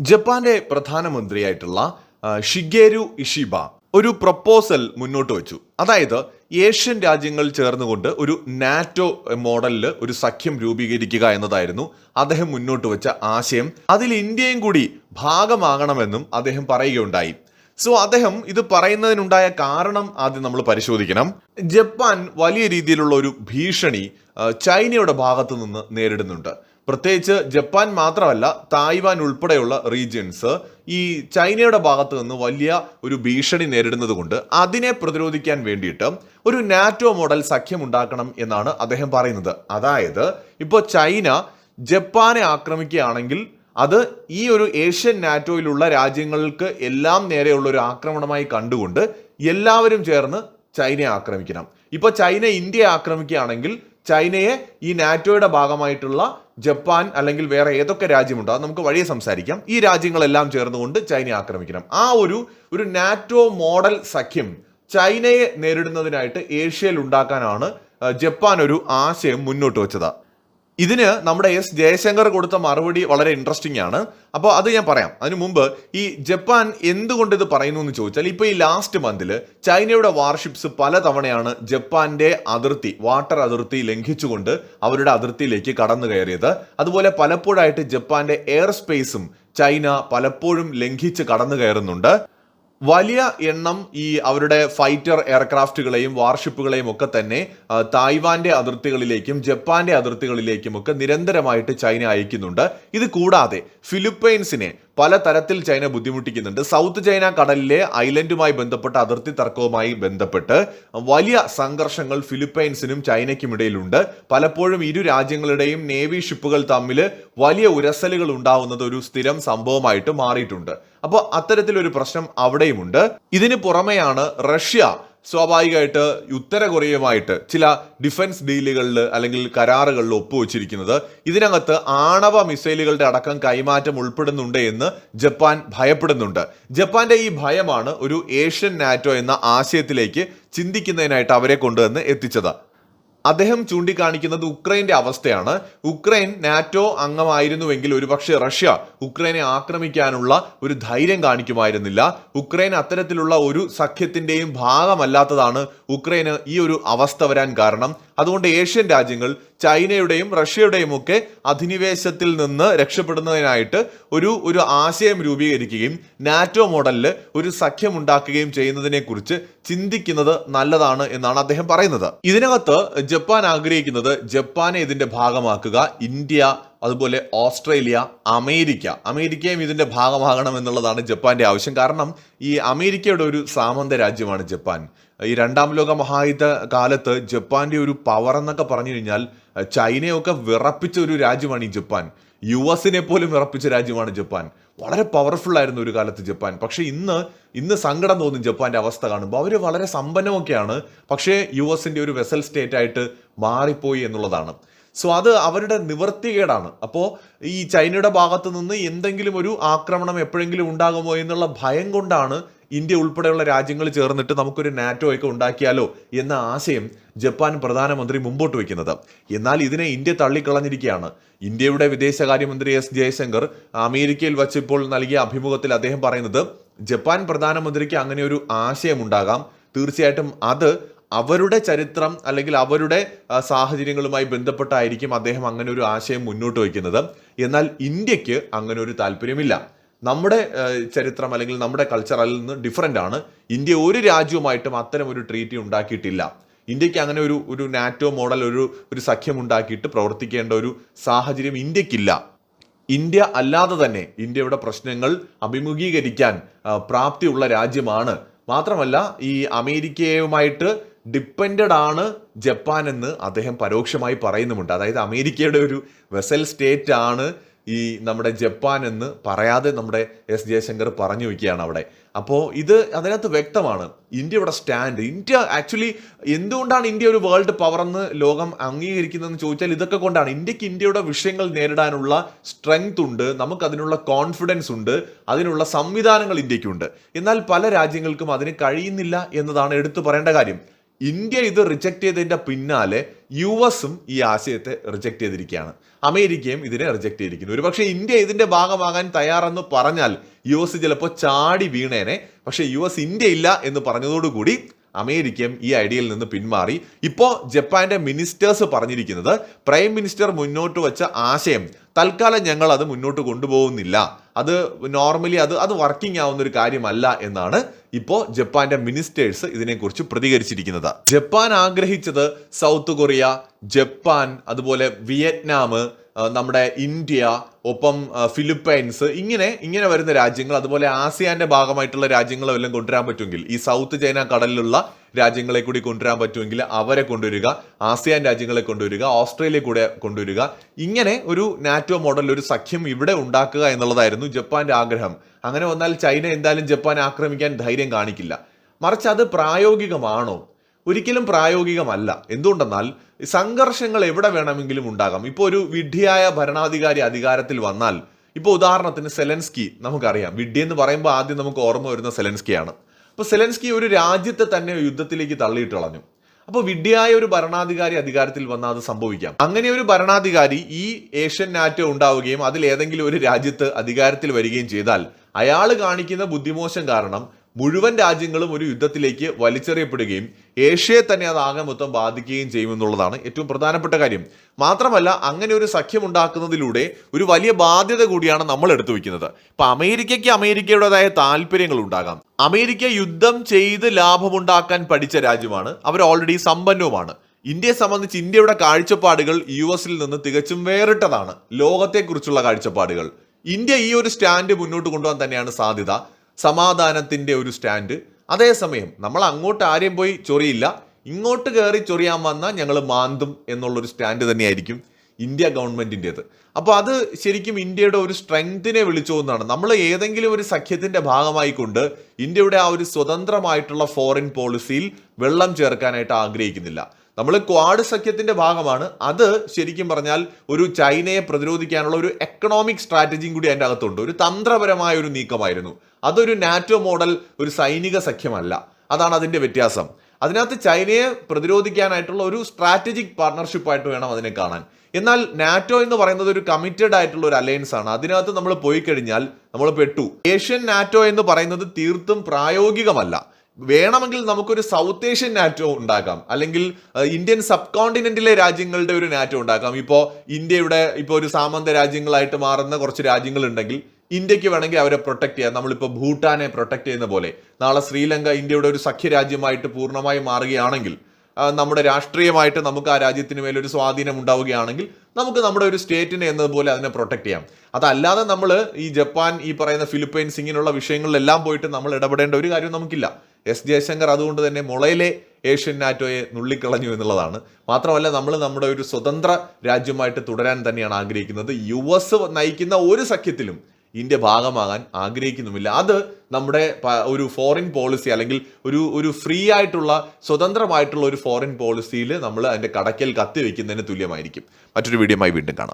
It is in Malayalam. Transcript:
ജപ്പാന്റെ പ്രധാനമന്ത്രിയായിട്ടുള്ള ഷിഗേരു ഇഷിബ ഒരു പ്രപ്പോസൽ മുന്നോട്ട് വെച്ചു. അതായത് ഏഷ്യൻ രാജ്യങ്ങൾ ചേർന്നുകൊണ്ട് ഒരു നാറ്റോ മോഡലിൽ ഒരു സഖ്യം രൂപീകരിക്കുക എന്നതായിരുന്നു അദ്ദേഹം മുന്നോട്ട് വെച്ച ആശയം. അതിൽ ഇന്ത്യയും കൂടി ഭാഗമാകണമെന്നും അദ്ദേഹം പറയുകയുണ്ടായി. സോ അദ്ദേഹം ഇത് പറയുന്നതിനുണ്ടായ കാരണം ആദ്യം നമ്മൾ പരിശോധിക്കണം. ജപ്പാൻ വലിയ രീതിയിലുള്ള ഒരു ഭീഷണി ചൈനയുടെ ഭാഗത്തു നിന്ന് നേരിടുന്നുണ്ട്. പ്രത്യേകിച്ച് ജപ്പാൻ മാത്രമല്ല തായ്വാൻ ഉൾപ്പെടെയുള്ള റീജിയൻസ് ഈ ചൈനയുടെ ഭാഗത്ത് നിന്ന് വലിയ ഒരു ഭീഷണി നേരിടുന്നതുകൊണ്ട് അതിനെ പ്രതിരോധിക്കാൻ വേണ്ടിയിട്ട് ഒരു നാറ്റോ മോഡൽ സഖ്യം ഉണ്ടാക്കണം എന്നാണ് അദ്ദേഹം പറയുന്നത്. അതായത് ഇപ്പോൾ ചൈന ജപ്പാനെ ആക്രമിക്കുകയാണെങ്കിൽ അത് ഈ ഒരു ഏഷ്യൻ നാറ്റോയിലുള്ള രാജ്യങ്ങൾക്ക് എല്ലാം നേരെയുള്ള ഒരു ആക്രമണമായി കണ്ടുകൊണ്ട് എല്ലാവരും ചേർന്ന് ചൈനയെ ആക്രമിക്കണം. ഇപ്പൊ ചൈന ഇന്ത്യയെ ആക്രമിക്കുകയാണെങ്കിൽ ചൈനയെ ഈ നാറ്റോയുടെ ഭാഗമായിട്ടുള്ള ജപ്പാൻ അല്ലെങ്കിൽ വേറെ ഏതൊക്കെ രാജ്യമുണ്ടോ അത് നമുക്ക് വഴിയെ സംസാരിക്കാം. ഈ രാജ്യങ്ങളെല്ലാം ചേർന്നുകൊണ്ട് ചൈനയെ ആക്രമിക്കണം. ആ ഒരു ഒരു നാറ്റോ മോഡൽ സഖ്യം ചൈനയെ നേരിടുന്നതിനായിട്ട് ഏഷ്യയിൽ ഉണ്ടാക്കാനാണ് ജപ്പാൻ ഒരു ആശയം മുന്നോട്ട് വെച്ചത്. ഇതിന് നമ്മുടെ എസ് ജയശങ്കർ കൊടുത്ത മറുപടി വളരെ ഇൻട്രസ്റ്റിംഗ് ആണ്. അപ്പോൾ അത് ഞാൻ പറയാം. അതിനു മുമ്പ് ഈ ജപ്പാൻ എന്തുകൊണ്ട് ഇത് പറയുന്നു എന്ന് ചോദിച്ചാൽ ഇപ്പോൾ ഈ ലാസ്റ്റ് മന്തിൽ ചൈനയുടെ വാർഷിപ്സ് പലതവണയാണ് ജപ്പാന്റെ അതിർത്തി വാട്ടർ അതിർത്തി ലംഘിച്ചുകൊണ്ട് അവരുടെ അതിർത്തിയിലേക്ക് കടന്നു കയറിയത്. അതുപോലെ പലപ്പോഴായിട്ട് ജപ്പാന്റെ എയർ സ്പേസും ചൈന പലപ്പോഴും ലംഘിച്ച് കടന്നു കയറുന്നുണ്ട്. വലിയ എണ്ണം ഈ അവരുടെ ഫൈറ്റർ എയർക്രാഫ്റ്റുകളെയും വാർഷിപ്പുകളെയും ഒക്കെ തന്നെ തായ്വാന്റെ അതിർത്തികളിലേക്കും ജപ്പാന്റെ അതിർത്തികളിലേക്കും ഒക്കെ നിരന്തരമായിട്ട് ചൈന അയക്കുന്നുണ്ട്. ഇത് കൂടാതെ ഫിലിപ്പൈൻസിനെ പല തരത്തിൽ ചൈന ബുദ്ധിമുട്ടിക്കുന്നുണ്ട്. സൗത്ത് ചൈന കടലിലെ ഐലൻഡുമായി ബന്ധപ്പെട്ട അതിർത്തി തർക്കവുമായി ബന്ധപ്പെട്ട് വലിയ സംഘർഷങ്ങൾ ഫിലിപ്പൈൻസിനും ചൈനയ്ക്കും ഇടയിലുണ്ട്. പലപ്പോഴും ഇരു രാജ്യങ്ങളുടെയും നേവി ഷിപ്പുകൾ തമ്മിൽ വലിയ ഉരസലുകൾ ഉണ്ടാവുന്നത് ഒരു സ്ഥിരം സംഭവമായിട്ട് മാറിയിട്ടുണ്ട്. അപ്പോൾ അത്തരത്തിലൊരു പ്രശ്നം അവിടെയുമുണ്ട്. ഇതിന് പുറമെയാണ് റഷ്യ സ്വാഭാവികമായിട്ട് ഉത്തര കൊറിയയുമായിട്ട് ചില ഡിഫൻസ് ഡീലുകളിൽ അല്ലെങ്കിൽ കരാറുകളിൽ ഒപ്പുവെച്ചിരിക്കുന്നത്. ഇതിനകത്ത് ആണവ മിസൈലുകളുടെ അടക്കം കൈമാറ്റം ഉൾപ്പെടുന്നുണ്ട് എന്ന് ജപ്പാൻ ഭയപ്പെടുന്നുണ്ട്. ജപ്പാന്റെ ഈ ഭയമാണ് ഒരു ഏഷ്യൻ നാറ്റോ എന്ന ആശയത്തിലേക്ക് ചിന്തിക്കുന്നതിനായിട്ട് അവരെ കൊണ്ടുവന്ന് എത്തിച്ചത്. അദ്ദേഹം ചൂണ്ടിക്കാണിക്കുന്നത് ഉക്രൈന്റെ അവസ്ഥയാണ്. ഉക്രൈൻ നാറ്റോ അംഗമായിരുന്നുവെങ്കിൽ ഒരുപക്ഷെ റഷ്യ ഉക്രൈനെ ആക്രമിക്കാനുള്ള ഒരു ധൈര്യം കാണിക്കുമായിരുന്നില്ല. ഉക്രൈൻ അത്തരത്തിലുള്ള ഒരു സഖ്യത്തിന്റെയും ഭാഗമല്ലാത്തതാണ് ഉക്രൈന് ഈ ഒരു അവസ്ഥ വരാൻ കാരണം. അതുകൊണ്ട് ഏഷ്യൻ രാജ്യങ്ങൾ ചൈനയുടെയും റഷ്യയുടെയും ഒക്കെ അധിനിവേശത്തിൽ നിന്ന് രക്ഷപ്പെടുന്നതിനായിട്ട് ഒരു ഒരു ആശയം രൂപീകരിക്കുകയും നാറ്റോ മോഡലിൽ ഒരു സഖ്യം ഉണ്ടാക്കുകയും ചെയ്യുന്നതിനെ കുറിച്ച് ചിന്തിക്കുന്നത് നല്ലതാണ് എന്നാണ് അദ്ദേഹം പറയുന്നത്. ഇതിനകത്ത് ജപ്പാൻ ആഗ്രഹിക്കുന്നത് ജപ്പാനെ ഇതിന്റെ ഭാഗമാക്കുക ഇന്ത്യ അതുപോലെ ഓസ്ട്രേലിയ അമേരിക്ക. അമേരിക്കയും ഇതിന്റെ ഭാഗമാകണം എന്നുള്ളതാണ് ജപ്പാന്റെ ആവശ്യം. കാരണം ഈ അമേരിക്കയുടെ ഒരു സാമന്ത രാജ്യമാണ് ജപ്പാൻ. ഈ രണ്ടാം ലോക മഹായുദ്ധ കാലത്ത് ജപ്പാന്റെ ഒരു പവർ എന്നൊക്കെ പറഞ്ഞു കഴിഞ്ഞാൽ ചൈനയൊക്കെ വിറപ്പിച്ച ഒരു രാജ്യമാണ് ഈ ജപ്പാൻ. യു എസിനെ പോലും വിറപ്പിച്ച രാജ്യമാണ് ജപ്പാൻ. വളരെ പവർഫുൾ ആയിരുന്നു ഒരു കാലത്ത് ജപ്പാൻ. പക്ഷേ ഇന്ന് ഇന്ന് സങ്കടം തോന്നും ജപ്പാന്റെ അവസ്ഥ കാണുമ്പോൾ. അവർ വളരെ സമ്പന്നമൊക്കെയാണ്. പക്ഷേ യു എസിന്റെ ഒരു വെസൽ സ്റ്റേറ്റ് ആയിട്ട് മാറിപ്പോയി എന്നുള്ളതാണ്. സോ അത് അവരുടെ നിവർത്തികേടാണ് അപ്പോൾ ഈ ചൈനയുടെ ഭാഗത്ത് നിന്ന് എന്തെങ്കിലും ഒരു ആക്രമണം എപ്പോഴെങ്കിലും ഉണ്ടാകുമോ എന്നുള്ള ഭയം കൊണ്ടാണ് ഇന്ത്യ ഉൾപ്പെടെയുള്ള രാജ്യങ്ങൾ ചേർന്നിട്ട് നമുക്കൊരു നാറ്റോ ഒക്കെ ഉണ്ടാക്കിയാലോ എന്ന ആശയം ജപ്പാൻ പ്രധാനമന്ത്രി മുമ്പോട്ട് വയ്ക്കുന്നത്. എന്നാൽ ഇതിനെ ഇന്ത്യ തള്ളിക്കളഞ്ഞിരിക്കുകയാണ്. ഇന്ത്യയുടെ വിദേശകാര്യമന്ത്രി എസ് ജയശങ്കർ അമേരിക്കയിൽ വച്ച് ഇപ്പോൾ നൽകിയ അഭിമുഖത്തിൽ അദ്ദേഹം പറയുന്നത് ജപ്പാൻ പ്രധാനമന്ത്രിക്ക് അങ്ങനെ ഒരു ആശയം ഉണ്ടാകാം. തീർച്ചയായിട്ടും അത് അവരുടെ ചരിത്രം അല്ലെങ്കിൽ അവരുടെ സാഹചര്യങ്ങളുമായി ബന്ധപ്പെട്ടായിരിക്കും അദ്ദേഹം അങ്ങനെ ഒരു ആശയം മുന്നോട്ട് വയ്ക്കുന്നത്. എന്നാൽ ഇന്ത്യയ്ക്ക് അങ്ങനെ ഒരു താല്പര്യമില്ല. നമ്മുടെ ചരിത്രം അല്ലെങ്കിൽ നമ്മുടെ കൾച്ചർ അതിൽ നിന്ന് ഡിഫറെന്റ് ആണ്. ഇന്ത്യ ഒരു രാജ്യവുമായിട്ടും അത്തരം ഒരു ട്രീറ്റി ഉണ്ടാക്കിയിട്ടില്ല. ഇന്ത്യയ്ക്ക് അങ്ങനെ ഒരു ഒരു നാറ്റോ മോഡൽ ഒരു ഒരു സഖ്യം ഉണ്ടാക്കിയിട്ട് പ്രവർത്തിക്കേണ്ട ഒരു സാഹചര്യം ഇന്ത്യക്കില്ല. ഇന്ത്യ അല്ലാതെ തന്നെ ഇന്ത്യയുടെ പ്രശ്നങ്ങൾ അഭിമുഖീകരിക്കാൻ പ്രാപ്തിയുള്ള രാജ്യമാണ്. മാത്രമല്ല ഈ അമേരിക്കയുമായിട്ട് ഡിപ്പെൻഡഡ് ആണ് ജപ്പാൻ എന്ന് അദ്ദേഹം പരോക്ഷമായി പറയുന്നുമുണ്ട്. അതായത് അമേരിക്കയുടെ ഒരു വെസൽ സ്റ്റേറ്റ് ആണ് ഈ നമ്മുടെ ജപ്പാൻ എന്ന് പറയാതെ നമ്മുടെ എസ് ജയശങ്കർ പറഞ്ഞു വയ്ക്കുകയാണ് അവിടെ. അപ്പോൾ ഇത് അതിനകത്ത് വ്യക്തമാണ്. ഇന്ത്യയുടെ സ്റ്റാൻഡ് ഇന്ത്യ ആക്ച്വലി എന്തുകൊണ്ടാണ് ഇന്ത്യ ഒരു വേൾഡ് പവർ എന്ന് ലോകം അംഗീകരിക്കുന്നതെന്ന് ചോദിച്ചാൽ ഇതൊക്കെ കൊണ്ടാണ്. ഇന്ത്യയ്ക്ക് ഇന്ത്യയുടെ വിഷയങ്ങൾ നേരിടാനുള്ള സ്ട്രെങ്ത് ഉണ്ട് നമുക്ക് അതിനുള്ള കോൺഫിഡൻസ് ഉണ്ട് അതിനുള്ള സംവിധാനങ്ങൾ ഇന്ത്യക്കുണ്ട്. എന്നാൽ പല രാജ്യങ്ങൾക്കും അതിന് കഴിയുന്നില്ല എന്നതാണ് എടുത്തു പറയേണ്ട കാര്യം. ഇന്ത്യ ഇത് റിജക്റ്റ് ചെയ്തതിന്റെ പിന്നാലെ യു എസും ഈ ആശയത്തെ റിജക്റ്റ് ചെയ്തിരിക്കുകയാണ്. അമേരിക്കയും ഇതിനെ റിജക്റ്റ് ചെയ്തിരിക്കുന്നു. ഒരുപക്ഷെ ഇന്ത്യ ഇതിന്റെ ഭാഗമാകാൻ തയ്യാറെന്ന് പറഞ്ഞാൽ യു എസ് ചിലപ്പോൾ ചാടി വീണേനെ. പക്ഷേ യു എസ് ഇന്ത്യ ഇല്ല എന്ന് പറഞ്ഞതോടുകൂടി അമേരിക്കയും ഈ ഐഡിയയിൽ നിന്ന് പിന്മാറി. ഇപ്പോൾ ജപ്പാന്റെ മിനിസ്റ്റേഴ്സ് പറഞ്ഞിരിക്കുന്നത് പ്രൈം മിനിസ്റ്റർ മുന്നോട്ട് വെച്ച ആശയം തൽക്കാലം ഞങ്ങൾ അത് മുന്നോട്ട് കൊണ്ടുപോകുന്നില്ല. അത് നോർമലി അത് അത് വർക്കിംഗ് ആവുന്ന ഒരു കാര്യമല്ല എന്നാണ് ഇപ്പോൾ ജപ്പാന്റെ മിനിസ്റ്റേഴ്സ് ഇതിനെക്കുറിച്ച് പ്രതികരിച്ചിരിക്കുന്നത്. ജപ്പാൻ ആഗ്രഹിച്ചത് സൗത്ത് കൊറിയ ജപ്പാൻ അതുപോലെ വിയറ്റ്നാം നമ്മുടെ ഇന്ത്യ ഒപ്പം ഫിലിപ്പൈൻസ് ഇങ്ങനെ ഇങ്ങനെ വരുന്ന രാജ്യങ്ങൾ അതുപോലെ ആസിയാന്റെ ഭാഗമായിട്ടുള്ള രാജ്യങ്ങളും എല്ലാം കൊണ്ടുവരാൻ പറ്റുമെങ്കിൽ ഈ സൗത്ത് ചൈന കടലിലുള്ള രാജ്യങ്ങളെ കൂടി കൊണ്ടുവരാൻ പറ്റുമെങ്കിൽ അവരെ കൊണ്ടുവരിക ആസിയാൻ രാജ്യങ്ങളെ കൊണ്ടുവരിക ഓസ്ട്രേലിയ കൂടെ കൊണ്ടുവരിക ഇങ്ങനെ ഒരു നാറ്റോ മോഡൽ ഒരു സഖ്യം ഇവിടെ ഉണ്ടാക്കുക എന്നുള്ളതായിരുന്നു ജപ്പാന്റെ ആഗ്രഹം. അങ്ങനെ വന്നാൽ ചൈന എന്തായാലും ജപ്പാൻ ആക്രമിക്കാൻ ധൈര്യം കാണിക്കില്ല. മറിച്ച് അത് പ്രായോഗികമാണോ? ഒരിക്കലും പ്രായോഗികമല്ല. എന്തുകൊണ്ടെന്നാൽ സംഘർഷങ്ങൾ എവിടെ വേണമെങ്കിലും ഉണ്ടാകാം. ഇപ്പോൾ ഒരു വിഡ്ഢിയായ ഭരണാധികാരി അധികാരത്തിൽ വന്നാൽ ഇപ്പോൾ ഉദാഹരണത്തിന് സെലൻസ്കി നമുക്കറിയാം. വിഡ്ഢി എന്ന് പറയുമ്പോൾ ആദ്യം നമുക്ക് ഓർമ്മ വരുന്ന സെലൻസ്കിയാണ്. അപ്പോൾ സെലൻസ്കി ഒരു രാജ്യത്തെ തന്നെ യുദ്ധത്തിലേക്ക് തള്ളിയിട്ട് കളഞ്ഞു അപ്പോൾ വിഡ്ഢിയായ ഒരു ഭരണാധികാരി അധികാരത്തിൽ വന്നാൽ അത് സംഭവിക്കാം. അങ്ങനെ ഒരു ഭരണാധികാരി ഈ ഏഷ്യൻ നാറ്റോ ഉണ്ടാവുകയും അതിൽ ഏതെങ്കിലും ഒരു രാജ്യത്ത് അധികാരത്തിൽ വരികയും ചെയ്താൽ അയാൾ കാണിക്കുന്ന ബുദ്ധിമോശം കാരണം മുഴുവൻ രാജ്യങ്ങളും ഒരു യുദ്ധത്തിലേക്ക് വലിച്ചെറിയപ്പെടുകയും ഏഷ്യയെ തന്നെ അത് ആകെ മൊത്തം ബാധിക്കുകയും ചെയ്യുമെന്നുള്ളതാണ് ഏറ്റവും പ്രധാനപ്പെട്ട കാര്യം. മാത്രമല്ല അങ്ങനെ ഒരു സഖ്യം ഉണ്ടാക്കുന്നതിലൂടെ ഒരു വലിയ ബാധ്യത കൂടിയാണ് നമ്മൾ എടുത്തു വെക്കുന്നത് ഇപ്പം അമേരിക്കയ്ക്ക് അമേരിക്കയുടേതായ താല്പര്യങ്ങൾ ഉണ്ടാകാം. അമേരിക്ക യുദ്ധം ചെയ്ത് ലാഭമുണ്ടാക്കാൻ പഠിച്ച രാജ്യമാണ്. അവർ ഓൾറെഡി സമ്പന്നവുമാണ്. ഇന്ത്യയെ സംബന്ധിച്ച് ഇന്ത്യയുടെ കാഴ്ചപ്പാടുകൾ യു എസിൽ നിന്ന് തികച്ചും വേറിട്ടതാണ്. ലോകത്തെക്കുറിച്ചുള്ള കാഴ്ചപ്പാടുകൾ. ഇന്ത്യ ഈ ഒരു സ്റ്റാൻഡ് മുന്നോട്ട് കൊണ്ടുപോകാൻ തന്നെയാണ് സാധ്യത. സമാധാനത്തിന്റെ ഒരു സ്റ്റാൻഡ്. അതേസമയം നമ്മൾ അങ്ങോട്ട് ആരെയും പോയി ചൊറിയില്ല. ഇങ്ങോട്ട് കയറി ചൊറിയാൻ വന്നാൽ ഞങ്ങൾ മാന്തും എന്നുള്ളൊരു സ്റ്റാൻഡ് തന്നെയായിരിക്കും ഇന്ത്യ ഗവൺമെന്റിന്റേത്. അപ്പോൾ അത് ശരിക്കും ഇന്ത്യയുടെ ഒരു സ്ട്രെങ്തിനെ വിളിച്ചോന്നാണ് നമ്മൾ ഏതെങ്കിലും ഒരു സഖ്യത്തിന്റെ ഭാഗമായിക്കൊണ്ട് ഇന്ത്യയുടെ ആ ഒരു സ്വതന്ത്രമായിട്ടുള്ള ഫോറിൻ പോളിസിയിൽ വെള്ളം ചേർക്കാനായിട്ട് ആഗ്രഹിക്കുന്നില്ല. നമ്മൾ ക്വാഡ് സഖ്യത്തിന്റെ ഭാഗമാണ്. അത് ശരിക്കും പറഞ്ഞാൽ ഒരു ചൈനയെ പ്രതിരോധിക്കാനുള്ള ഒരു എക്കണോമിക് സ്ട്രാറ്റജിയും കൂടി അതിന്റെ അകത്തുണ്ട്. ഒരു തന്ത്രപരമായ ഒരു നീക്കമായിരുന്നു. അതൊരു നാറ്റോ മോഡൽ ഒരു സൈനിക സഖ്യമല്ല. അതാണ് അതിന്റെ വ്യത്യാസം. അതിനകത്ത് ചൈനയെ പ്രതിരോധിക്കാനായിട്ടുള്ള ഒരു സ്ട്രാറ്റജിക് പാർട്ണർഷിപ്പ് ആയിട്ട് വേണം അതിനെ കാണാൻ. എന്നാൽ നാറ്റോ എന്ന് പറയുന്നത് ഒരു കമ്മിറ്റഡ് ആയിട്ടുള്ള ഒരു അലയൻസ് ആണ്. അതിനകത്ത് നമ്മൾ പോയി കഴിഞ്ഞാൽ നമ്മൾ പെട്ടു. ഏഷ്യൻ നാറ്റോ എന്ന് പറയുന്നത് തീർത്തും പ്രായോഗികമല്ല. വേണമെങ്കിൽ നമുക്കൊരു സൗത്ത് ഏഷ്യൻ നാറ്റോ ഉണ്ടാക്കാം. അല്ലെങ്കിൽ ഇന്ത്യൻ സബ് കോണ്ടിനെന്റിലെ രാജ്യങ്ങളുടെ ഒരു നാറ്റോ ഉണ്ടാക്കാം. ഇപ്പോൾ ഇന്ത്യയുടെ ഇപ്പോൾ ഒരു സാമന്ത രാജ്യങ്ങളായിട്ട് മാറുന്ന കുറച്ച് രാജ്യങ്ങളുണ്ടെങ്കിൽ ഇന്ത്യയ്ക്ക് വേണമെങ്കിൽ അവരെ പ്രൊട്ടക്ട് ചെയ്യാം. നമ്മളിപ്പോൾ ഭൂട്ടാനെ പ്രൊട്ടക്ട് ചെയ്യുന്ന പോലെ. നാളെ ശ്രീലങ്ക ഇന്ത്യയുടെ ഒരു സഖ്യരാജ്യമായിട്ട് പൂർണമായി മാറുകയാണെങ്കിൽ നമ്മുടെ രാഷ്ട്രീയമായിട്ട് നമുക്ക് ആ രാജ്യത്തിന് മേലൊരു സ്വാധീനം ഉണ്ടാവുകയാണെങ്കിൽ നമുക്ക് നമ്മുടെ ഒരു സ്റ്റേറ്റിനെ എന്നതുപോലെ അതിനെ പ്രൊട്ടക്ട് ചെയ്യാം. അതല്ലാതെ നമ്മൾ ഈ ജപ്പാൻ ഈ പറയുന്ന ഫിലിപ്പൈൻസ് ഇങ്ങനെയുള്ള വിഷയങ്ങളിലെല്ലാം പോയിട്ട് നമ്മൾ ഇടപെടേണ്ട ഒരു കാര്യം നമുക്കില്ല. എസ് ജയശങ്കർ അതുകൊണ്ട് തന്നെ മുളയിലെ ഏഷ്യൻ നാറ്റോയെ നുള്ളിക്കളഞ്ഞു എന്നുള്ളതാണ്. മാത്രമല്ല നമ്മൾ നമ്മുടെ ഒരു സ്വതന്ത്ര രാജ്യമായിട്ട് തുടരാൻ തന്നെയാണ് ആഗ്രഹിക്കുന്നത്. യു എസ് നയിക്കുന്ന ഒരു സഖ്യത്തിലും ഇന്ത്യ ഭാഗമാകാൻ ആഗ്രഹിക്കുന്നുമില്ല. അത് നമ്മുടെ ഒരു ഫോറിൻ പോളിസി അല്ലെങ്കിൽ ഒരു ഒരു ഫ്രീ ആയിട്ടുള്ള സ്വതന്ത്രമായിട്ടുള്ള ഒരു ഫോറിൻ പോളിസിയിൽ നമ്മൾ അതിന്റെ കടക്കൽ കത്തി വെക്കുന്നതിന് തുല്യമായിരിക്കും. മറ്റൊരു വീഡിയോയുമായി വീണ്ടും കാണാം.